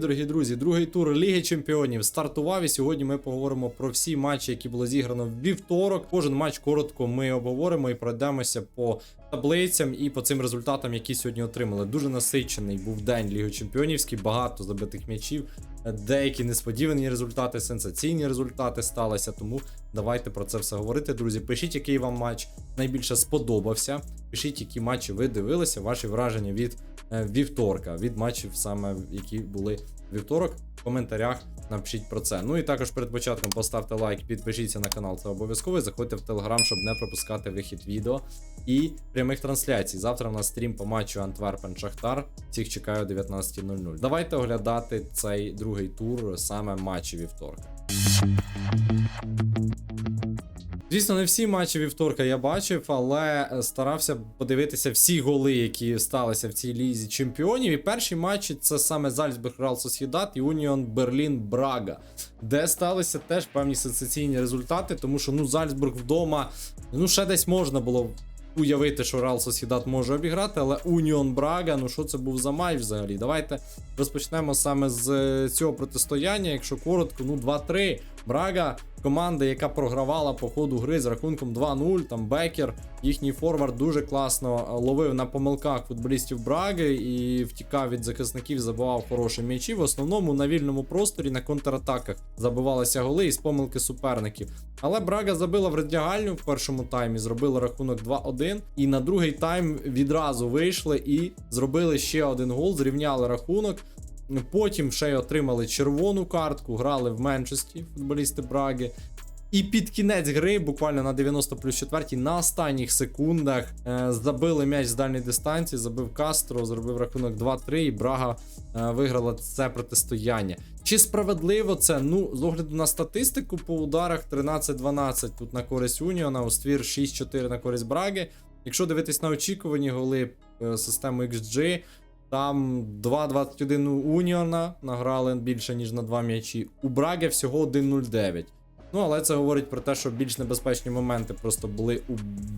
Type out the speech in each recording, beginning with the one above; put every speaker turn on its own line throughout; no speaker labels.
Дорогі друзі! Другий тур Ліги Чемпіонів стартував. І сьогодні ми поговоримо про всі матчі, які було зіграно в вівторок. Кожен матч коротко ми обговоримо і пройдемося по таблицям і по цим результатам, які сьогодні отримали. Дуже насичений був день Ліги Чемпіонівський, багато забитих м'ячів, деякі несподівані результати, сенсаційні результати сталися. Тому давайте про це все говорити. Друзі, пишіть, який вам матч найбільше сподобався. Пишіть, які матчі ви дивилися, ваші враження від вівторка, від матчів, саме які були вівторок. В коментарях напишіть про це. Ну і також перед початком поставте лайк, підпишіться на канал, це обов'язково. і Заходьте в телеграм, щоб не пропускати вихід відео і прямих трансляцій. Завтра у нас стрім по матчу Антверпен Шахтар. Всіх чекаю о 19.00. Давайте оглядати цей другий тур саме матчі вівторка. Звісно, не всі матчі вівторка я бачив, але е, старався подивитися всі голи, які сталися в цій лізі чемпіонів. І перші матчі це саме Зальцбург Реал Сосєдат і Уніон Берлін Брага, де сталися теж певні сенсаційні результати, тому що ну Зальцбург вдома, ну ще десь можна було. Уявити, що Реал Сосідат може обіграти, але Уніон Брага, ну що це був за матч взагалі? Давайте розпочнемо саме з е, цього протистояння. Якщо коротко, ну 2-3. Брага команда, яка програвала по ходу гри з рахунком 2-0. Там Бекер, їхній форвард дуже класно е, ловив на помилках футболістів Браги і втікав від захисників, забивав хороші м'ячі. В основному на вільному просторі на контратаках забивалися голи із помилки суперників. Але Брага забила в роздягальню в першому таймі, зробила рахунок 2-1. І на другий тайм відразу вийшли і зробили ще один гол, зрівняли рахунок. Потім ще й отримали червону картку, грали в меншості футболісти Браги. І під кінець гри, буквально на 90 плюс 4, на останніх секундах е, забили м'яч з дальньої дистанції, забив Кастро, зробив рахунок 2-3, і Брага е, виграла це протистояння. Чи справедливо це? Ну, з огляду на статистику по ударах 13-12 тут на користь Уніона, у ствір 6-4 на користь Браги. Якщо дивитись на очікувані голи е, системи XG, там 2-21 у Уніона награли більше, ніж на 2 м'ячі. У Браги всього 1-0-9. Ну, але це говорить про те, що більш небезпечні моменти просто були у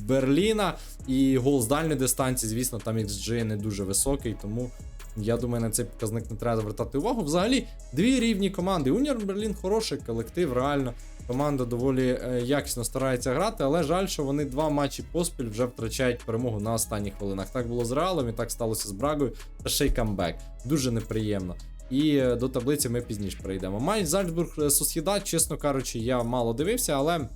Берліна. І гол з дальньої дистанції, звісно, там XG не дуже високий, тому я думаю, на цей показник не треба звертати увагу. Взагалі, дві рівні команди. Уніон Берлін хороший колектив, реально. Команда доволі е, якісно старається грати, але жаль, що вони два матчі поспіль вже втрачають перемогу на останніх хвилинах. Так було з Реалом, і так сталося з Брагою. Та ще й камбек. Дуже неприємно. І е, до таблиці ми пізніше прийдемо. Матч Зальцбург Сосхідат, чесно кажучи, я мало дивився, але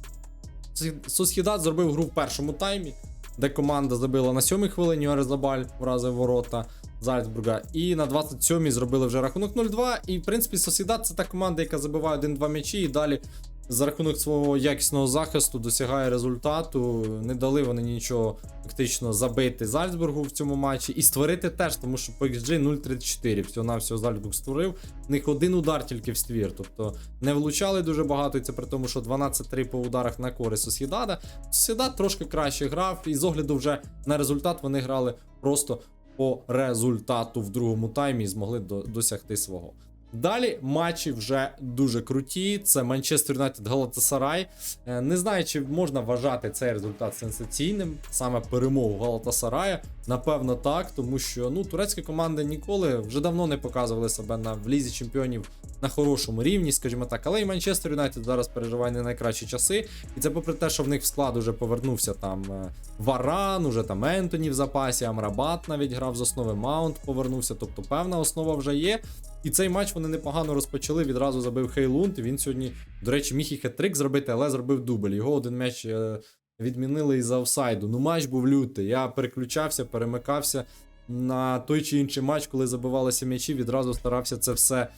Сосхідат зробив гру в першому таймі, де команда забила на 7-й хвилині Арезабаль вразив ворота Зальцбурга. І на 27-й зробили вже рахунок 0-2. І в принципі Сосідат це та команда, яка забиває 1-2 м'ячі і далі. За рахунок свого якісного захисту досягає результату. Не дали вони нічого фактично забити Зальцбургу в цьому матчі і створити теж, тому що по XG 0.34. Всього на всього Зальцбург створив. В них один удар тільки в ствір. Тобто не влучали дуже багато. І це при тому, що 12-3 по ударах на користь Сосідада. Сосідад трошки краще грав, і з огляду вже на результат вони грали просто по результату в другому таймі і змогли до, досягти свого. Далі матчі вже дуже круті. Це Манчестер Юнайтед Галатасарай. Е, Не знаю, чи можна вважати цей результат сенсаційним, саме перемогу Галатасарая. Напевно, так, тому що ну турецькі команди ніколи вже давно не показували себе на в лізі чемпіонів на хорошому рівні, скажімо так. Але і Манчестер Юнайтед зараз переживає не найкращі часи. І це попри те, що в них в склад уже повернувся там е, Варан, уже там Ентоні в запасі, Амрабат навіть грав з основи Маунт повернувся. Тобто певна основа вже є. І цей матч вони непогано розпочали. Відразу забив Хейлунд. Він сьогодні, до речі, міг і хет-трик зробити, але зробив дубль. Його один м'яч е, відмінили із офсайду. Ну, матч був лютий. Я переключався, перемикався на той чи інший матч, коли забивалися м'ячі. Відразу старався це все.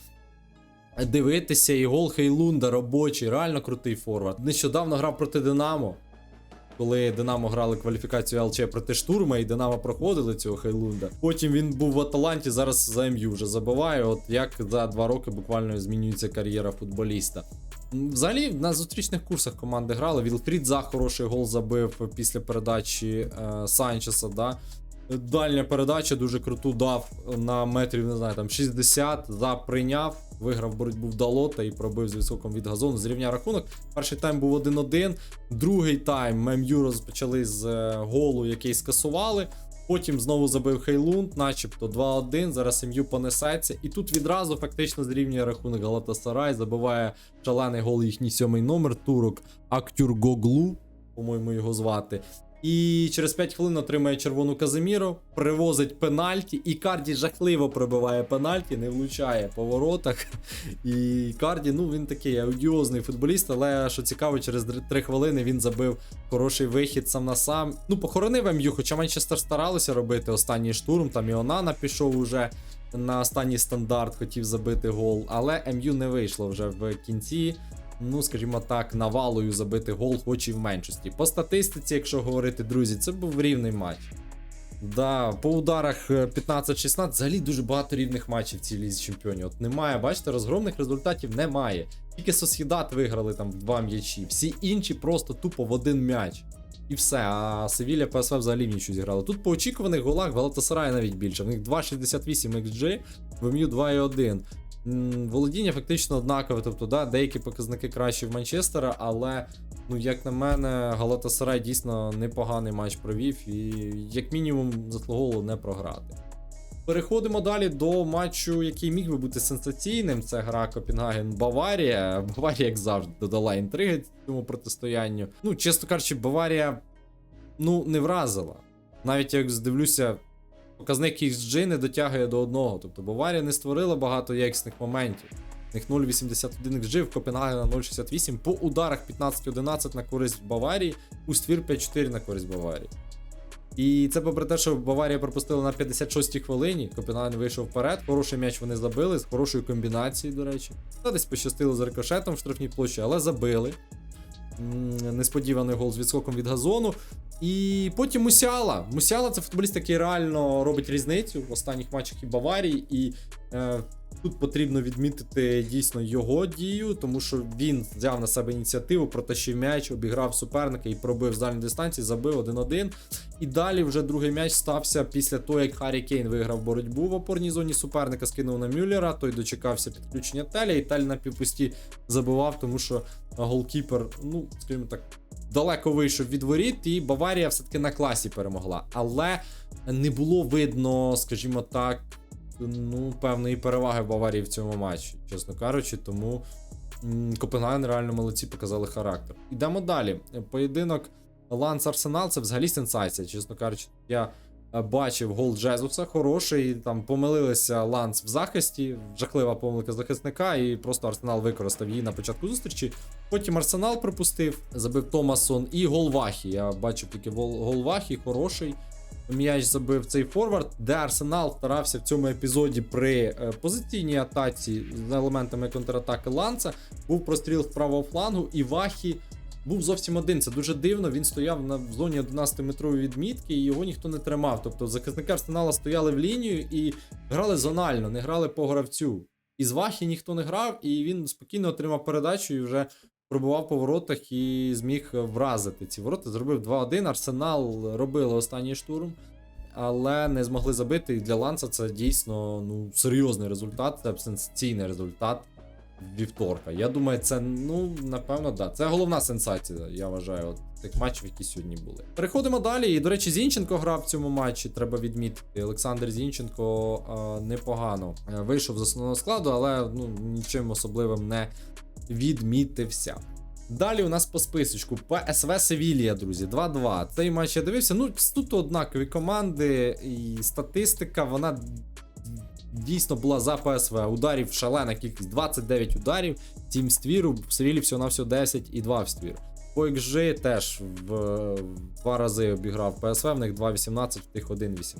Дивитися, і гол Хейлунда робочий, реально крутий форвард. Нещодавно грав проти Динамо коли Динамо грали кваліфікацію ЛЧ проти штурма, і Динамо проходили цього Хейлунда. Потім він був в Аталанті, зараз за МЮ вже забиває. От як за два роки буквально змінюється кар'єра футболіста. Взагалі на зустрічних курсах команди грали. Вілфрід за хороший гол забив після передачі е, Санчеса. Да? Дальня передача дуже круту дав на метрів, не знаю, там 60, за прийняв, виграв боротьбу в Далота і пробив з високом від газону. Зрівняв рахунок. Перший тайм був 1-1. Другий тайм ММЮ розпочали з е, голу, який скасували. Потім знову забив Хейлунд, начебто 2-1. Зараз МЮ понесеться. І тут відразу фактично зрівнює рахунок Галатасарай. Забиває шалений гол їхній сьомий номер турок Актюргоглу, по-моєму, його звати. І через 5 хвилин отримає червону Казиміро, привозить пенальті, і Карді жахливо пробиває пенальті, не влучає по воротах. І Карді, ну він такий аудіозний футболіст, але що цікаво, через 3 хвилини він забив хороший вихід сам на сам. Ну, похоронив МЮ, хоча Манчестер старалися робити останній штурм. Там і Онана пішов уже на останній стандарт, хотів забити гол, але МЮ не вийшло вже в кінці. Ну, скажімо так, навалою забити гол, хоч і в меншості. По статистиці, якщо говорити, друзі, це був рівний матч. Да, по ударах е, 15-16 взагалі дуже багато рівних матчів в цій лізі чемпіонів. От немає, бачите, розгромних результатів немає. Тільки Сосідат виграли там два м'ячі, всі інші просто тупо в один м'яч. І все, а Севілля ПСВ взагалі в нічого зіграло. Тут по очікуваних голах Галатасарай навіть більше. В них 2,68 XG, в МЮ 2,1. Володіння фактично однакове, тобто, да, деякі показники кращі в Манчестера, але, ну, як на мене, Галатасарай дійсно непоганий матч провів і, як мінімум, заслуговувало не програти. Переходимо далі до матчу, який міг би бути сенсаційним. Це гра Копенгаген-Баварія. Баварія, як завжди, додала інтриги цьому протистоянню. Ну, чесно кажучи, Баварія ну, не вразила. Навіть як здивлюся, показник XG не дотягує до одного. Тобто Баварія не створила багато якісних моментів. У них 0,81 XG, в Копенгагена 0,68. По ударах 15-11 на користь Баварії, у ствір 5-4 на користь Баварії. І це попри те, що Баварія пропустила на 56-й хвилині. Копенгаген вийшов вперед. Хороший м'яч вони забили з хорошою комбінацією, до речі. Та десь пощастило з рикошетом в штрафній площі, але забили. Несподіваний гол з відскоком від газону. І потім Мусяла. Мусяла це футболіст, який реально робить різницю в останніх матчах і Баварії. І е, тут потрібно відмітити дійсно його дію, тому що він взяв на себе ініціативу, протащив м'яч, обіграв суперника і пробив з дальньої дистанції, забив 1-1. І далі вже другий м'яч стався після того, як Харі Кейн виграв боротьбу в опорній зоні суперника, скинув на Мюллера, той дочекався підключення Теля, і Тель на півпусті забивав, тому що голкіпер, ну, скажімо так, далеко вийшов від воріт, і Баварія все-таки на класі перемогла. Але не було видно, скажімо так, ну, певної переваги Баварії в цьому матчі, чесно кажучи, тому. Копенгаген реально молодці показали характер. Йдемо далі. Поєдинок Ланс Арсенал це взагалі сенсація, чесно кажучи. Я е, бачив гол Джезуса, хороший. Там помилилися Ланс в захисті, жахлива помилка захисника, і просто Арсенал використав її на початку зустрічі. Потім Арсенал пропустив, забив Томасон і гол Вахі. Я бачив тільки гол гол Вахі, хороший. М'яч забив цей форвард, де Арсенал старався в цьому епізоді при е, позиційній атаці з елементами контратаки Ланца. Був простріл з правого флангу, і Вахі був зовсім один. Це дуже дивно. Він стояв на зоні 11-метрової відмітки, і його ніхто не тримав. Тобто захисники Арсенала стояли в лінію і грали зонально, не грали по гравцю. І з Вахі ніхто не грав, і він спокійно отримав передачу і вже пробував по воротах і зміг вразити ці ворота. Зробив 2-1. Арсенал робили останній штурм, але не змогли забити. І для Ланца це дійсно ну, серйозний результат, це сенсаційний результат вівторка. Я думаю, це, ну, напевно, да. Це головна сенсація, я вважаю, от тих матчів, які сьогодні були. Переходимо далі. І, до речі, Зінченко грав в цьому матчі, треба відмітити. Олександр Зінченко е, непогано е, вийшов з основного складу, але ну, нічим особливим не відмітився. Далі у нас по списочку ПСВ Севілія, друзі, 2-2. Цей матч я дивився. Ну, тут однакові команди, і статистика, вона дійсно була за ПСВ. Ударів шалена кількість 29 ударів, 7 ствіру, в Севілі всього на всього 10 і 2 в ствір. По XG теж в, в два рази обіграв ПСВ, в них 2.18, в тих 1.18.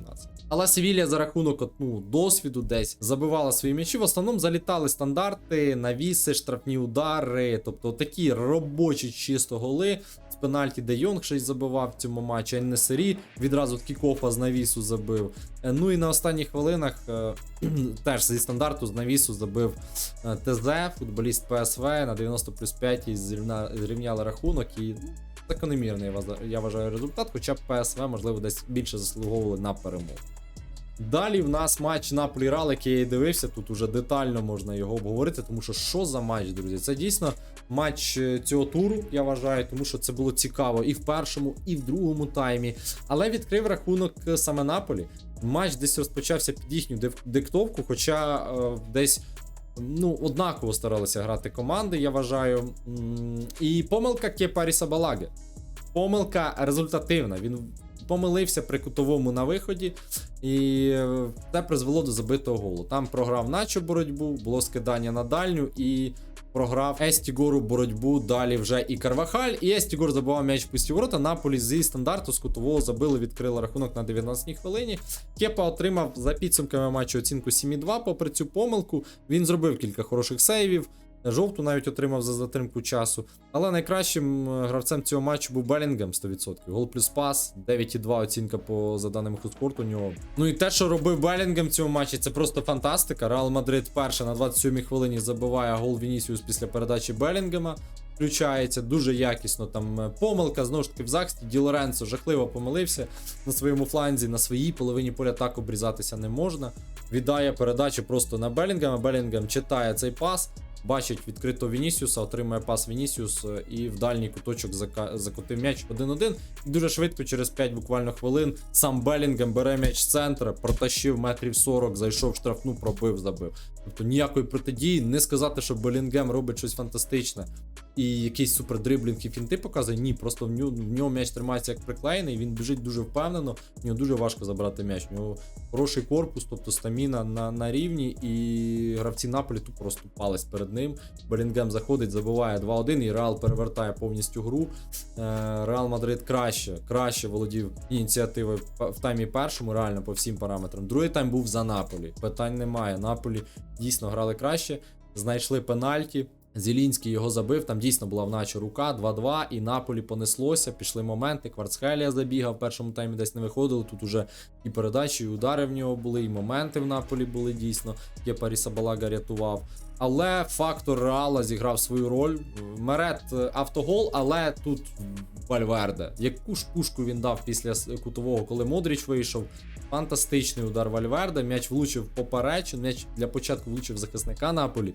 Але Севілія за рахунок ну, досвіду десь забивала свої м'ячі. В основному залітали стандарти, навіси, штрафні удари, тобто такі робочі чисто голи. Пенальті Де Йонг щось забивав в цьому матчі. Ен-Несері відразу з кікофа з навісу забив. Е, Ну і на останніх хвилинах е, теж зі стандарту з навісу забив е, ТЗ, футболіст ПСВ на 90 плюс 5 і зрівняли рахунок. І ну, закономірний я вважаю результат, хоча б ПСВ, можливо, десь більше заслуговували на перемогу. Далі в нас матч Наполі Рал, який я і дивився. Тут уже детально можна його обговорити, тому що що за матч, друзі? Це дійсно матч е, цього туру, я вважаю, тому що це було цікаво і в першому, і в другому таймі. Але відкрив рахунок е, саме Наполі. Матч десь розпочався під їхню диктовку, хоча е, десь. Ну, однаково старалися грати команди, я вважаю. І помилка Кепаріса Балаги. Помилка результативна. Він помилився при кутовому на виході, і е, це призвело до забитого голу. Там програв наче боротьбу, було скидання на дальню і програв Естігору боротьбу. Далі вже і Карвахаль. І Естігор забивав м'яч в пусті ворота. Наполі зі стандарту з кутового забили, відкрили рахунок на 19-й хвилині. Кепа отримав за підсумками матчу оцінку 7,2. Попри цю помилку, він зробив кілька хороших сейвів. Жовту навіть отримав за затримку часу. Але найкращим е, гравцем цього матчу був Белінгем 100%. Гол плюс пас, 9,2 оцінка по за даними Худспорту у нього. Ну і те, що робив Белінгем в цьому матчі, це просто фантастика. Реал Мадрид перша на 27-й хвилині забиває гол Вінісіус після передачі Белінгема. Включається дуже якісно. Там е, помилка знову ж таки в захисті. Ді Лоренцо жахливо помилився на своєму фланзі, на своїй половині поля так обрізатися не можна. Віддає передачу просто на Белінгема. Белінгем читає цей пас. Бачить відкрито Вінісіуса, отримує пас Вінісіус і в дальній куточок закотив м'яч 1-1. І дуже швидко, через 5 буквально хвилин, сам Белінгем бере м'яч з центра, протащив метрів 40, зайшов в штрафну, пробив, забив. Тобто ніякої протидії, не сказати, що Белінгем робить щось фантастичне і якийсь супердриблінг і фінти показує. Ні, просто в нього, в нього м'яч тримається як приклеєний, він біжить дуже впевнено, в нього дуже важко забрати м'яч. У нього хороший корпус, тобто стаміна на, на рівні, і гравці Наполі тут просто пались перед ним. Белінгем заходить, забиває 2-1, і Реал перевертає повністю гру. Е, Реал Мадрид краще, краще володів ініціативою в- в таймі першому, реально по всім параметрам. Другий тайм був за Наполі. Питань немає. Наполі дійсно грали краще, знайшли пенальті. Зілінський його забив, там дійсно була в наче рука, 2-2, і Наполі понеслося, пішли моменти. Кварцхелія забігав, в першому таймі десь не виходило. Тут уже і передачі, і удари в нього були, і моменти в Наполі були дійсно. Єпарі Сабалага рятував. Але фактор Реала зіграв свою роль. Мерет е, автогол, але тут Вальверде. Яку ж пушку він дав після кутового, коли Модріч вийшов. Фантастичний удар Вальверде. М'яч влучив в. М'яч для початку влучив захисника Наполі.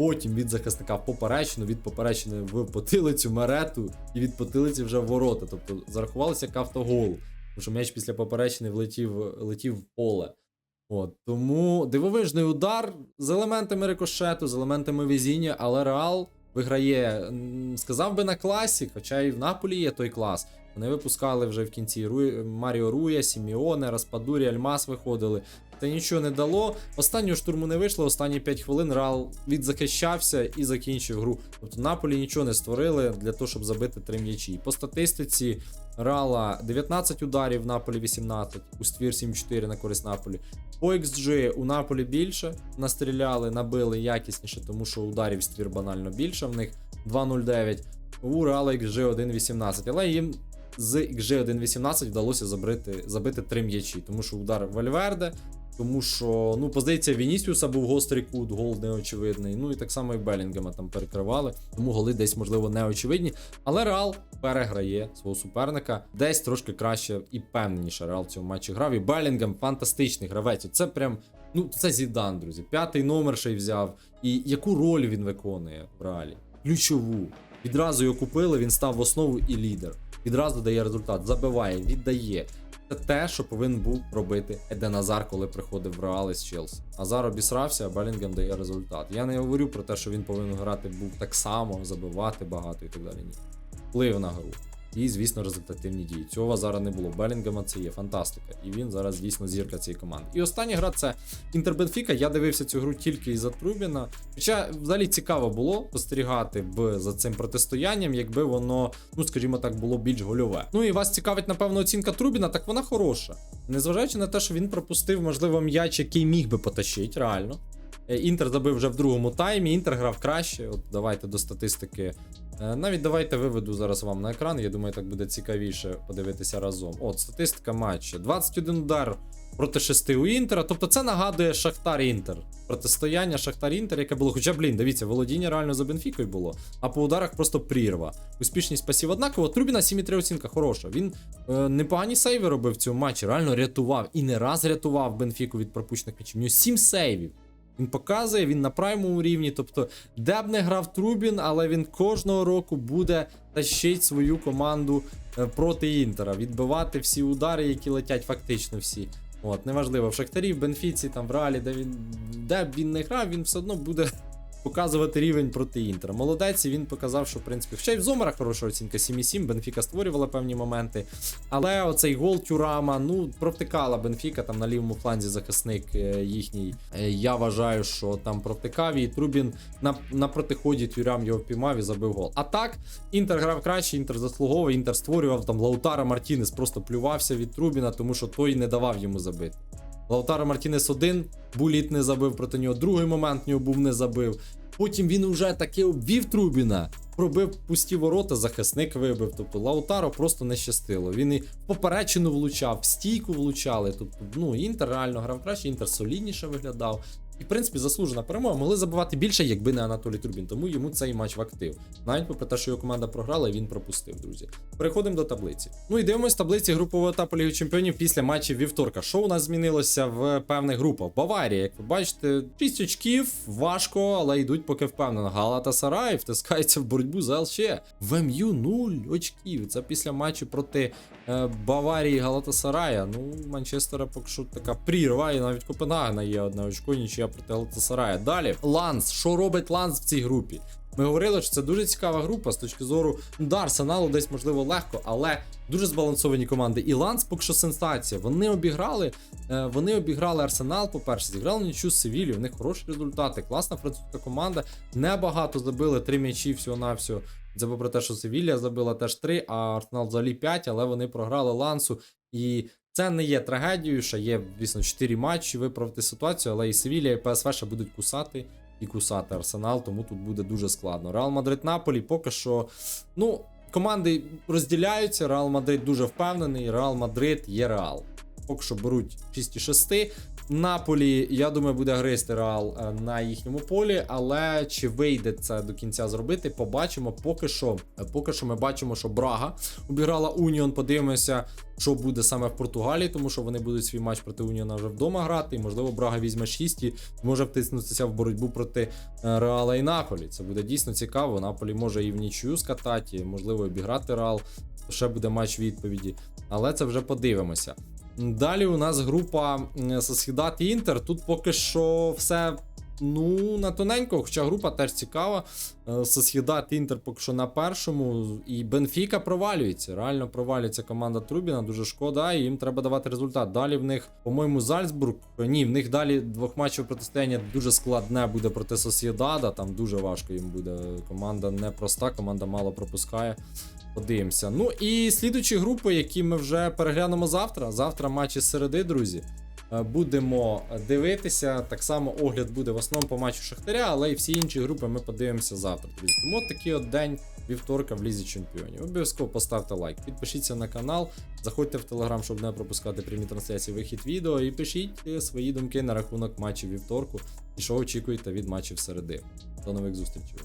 Потім від захисника в поперечину, від поперечини в потилицю Мерету і від потилиці вже в ворота. Тобто зарахувалося як автогол. Тому що м'яч після поперечини влетів, летів в поле. От, тому дивовижний удар з елементами рикошету, з елементами везіння, але Реал виграє, сказав би на класі, хоча і в Наполі є той клас. Вони випускали вже в кінці Руй, Маріо Руя, Сіміоне, Распадурі, Альмас виходили. Це нічого не дало. Останнього штурму не вийшло, останні 5 хвилин Реал відзахищався і закінчив гру. Тобто Наполі нічого не створили для того, щоб забити три м'ячі. По статистиці Реала 19 ударів, Наполі 18, у ствір 7-4 на користь Наполі. По XG у Наполі більше настріляли, набили якісніше, тому що ударів ствір банально більше в них 2.09. У Реала XG 1.18, але їм з XG 1.18 вдалося забити, забити 3 м'ячі, тому що удар Вальверде, тому що, ну, позиція Вінісіуса був гострий кут, гол неочевидний. Ну і так само і Белінгема там перекривали, тому голи десь, можливо, неочевидні. Але Реал переграє свого суперника десь трошки краще і певніше Реал в цьому матчі грав. І Белінгем фантастичний гравець. Це прям. Ну, це Зідан, друзі. П'ятий номер ще й взяв. І яку роль він виконує в реалі? Ключову. Відразу його купили, він став в основу і лідер. Відразу дає результат, забиває, віддає. Це те, що повинен був робити Еден Азар, коли приходив в Реал із Челсі. Азар обісрався, а Белінгем дає результат. Я не говорю про те, що він повинен грати був так само, забивати багато і так далі. Ні. Вплив на гру. І, звісно, результативні дії. Цього зараз не було. Белінгема це є фантастика. І він зараз дійсно зірка цієї команди. І остання гра це Інтер Бенфіка. Я дивився цю гру тільки із-за Трубіна. Хоча взагалі цікаво було спостерігати б за цим протистоянням, якби воно, ну скажімо так, було більш гольове. Ну і вас цікавить, напевно, оцінка Трубіна, так вона хороша. Незважаючи на те, що він пропустив, можливо, м'яч, який міг би потащити, реально. Е, Інтер забив вже в другому таймі, Інтер грав краще. От давайте до статистики. Е, Навіть давайте виведу зараз вам на екран. Я думаю, так буде цікавіше подивитися разом. От, статистика матчу. 21 удар проти шести у Інтера. Тобто це нагадує Шахтар Інтер. Протистояння Шахтар Інтер, яке було. Хоча, блін, дивіться, володіння реально за Бенфікою було, а по ударах просто прірва. Успішність пасів однаково. Трубіна 7,3 оцінка хороша. Він е, непогані сейви робив в цьому матчі, реально рятував. І не раз рятував Бенфіку від пропущених м'ячів. У нього 7 сейвів. Він показує, він на праймовому рівні. Тобто, де б не грав Трубін, але він кожного року буде тащить свою команду е, проти Інтера, відбивати всі удари, які летять фактично всі. От, неважливо, в Шахтарі, в Бенфіці, там в Реалі, де він де б він не грав, він все одно буде показувати рівень проти Інтера. Молодець, він показав, що в принципі, хоча й в Зомера хороша оцінка 7,7, Бенфіка створювала певні моменти. Але оцей гол Тюрама, ну, провтикала Бенфіка там на лівому фланзі захисник е, їхній. Е, Я вважаю, що там провтикав і Трубін на, на протиході Тюрам його піймав і забив гол. А так, Інтер грав краще, Інтер заслуговує, Інтер створював там Лаутара Мартінес просто плювався від Трубіна, тому що той не давав йому забити. Лаутаро Мартінес один, Буліт не забив проти нього. Другий момент нього був не забив. Потім він уже таки обвів Трубіна, пробив пусті ворота, захисник вибив. Тобто Лаутаро просто не щастило. Він і в поперечину влучав, стійку влучали. Тобто, ну, Інтер реально грав краще, Інтер солідніше виглядав. І, в принципі, заслужена перемога. Могли забивати більше, якби не Анатолій Трубін. Тому йому цей матч в актив. Навіть попри те, що його команда програла, він пропустив, друзі. Переходимо до таблиці. Ну і дивимось таблиці групового етапу Ліги Чемпіонів після матчів вівторка. Що у нас змінилося в певних групах? Баварія, як ви бачите, 6 очків, важко, але йдуть поки впевнено. Галата Сарай втискається в боротьбу за ЛЧ. В МЮ 0 очків. Це після матчу проти е, Баварії і Галатасарая. Ну, Манчестера поки що така прірва, і навіть Копенгагена є одне очко, нічия проти Галатасарая. Далі, Ланс. Що робить Ланс в цій групі? Ми говорили, що це дуже цікава група з точки зору ну, да, Арсеналу десь можливо легко, але дуже збалансовані команди. І Ланс поки що сенсація. Вони обіграли, е, вони обіграли Арсенал, по-перше, зіграли нічу з Севілі, в них хороші результати, класна французька команда. Небагато забили три м'ячі всього-навсього. Це попри те, що Севілія забила теж три, а Арсенал взагалі 5, але вони програли Лансу. І це не є трагедією, що є, звісно, 4 матчі виправити ситуацію, але і Севілія, і ПСВ ще будуть кусати і кусати Арсенал, тому тут буде дуже складно. Реал Мадрид Наполі поки що. Ну, команди розділяються. Реал Мадрид дуже впевнений. Реал Мадрид є Реал. Поки що беруть 6,6. Наполі, я думаю, буде гристи Реал е, на їхньому полі, але чи вийде це до кінця зробити, побачимо. Поки що, е, поки що ми бачимо, що Брага обіграла Уніон. Подивимося, що буде саме в Португалії, тому що вони будуть свій матч проти Уніона вже вдома грати. І можливо, Брага візьме 6 і може втиснутися в боротьбу проти е, Реала і Наполі. Це буде дійсно цікаво. Наполі може і в нічию скатати, можливо, обіграти Реал. Ще буде матч відповіді, але це вже подивимося. Далі у нас група Сосхідат і Інтер. Тут поки що все ну на тоненько, хоча група теж цікава. Сосхідат Інтер поки що на першому. І Бенфіка провалюється. Реально провалюється команда Трубіна. Дуже шкода, і їм треба давати результат. Далі в них, по-моєму, Зальцбург. Ні, в них далі двохматчеве протистояння дуже складне буде проти Сосєдада. Там дуже важко їм буде. Команда непроста, команда мало пропускає. Подивимося. Ну і слідучі групи, які ми вже переглянемо завтра. Завтра матчі середи, друзі. Е, Будемо дивитися. Так само огляд буде в основному по матчу Шахтаря, але і всі інші групи ми подивимося завтра. Друзі. Тому от такий от день вівторка в Лізі Чемпіонів. Обов'язково поставте лайк, підпишіться на канал, заходьте в телеграм, щоб не пропускати прямі трансляції вихід відео, і пишіть е, свої думки на рахунок матчів вівторку і що очікуєте від матчів середи. До нових зустрічей.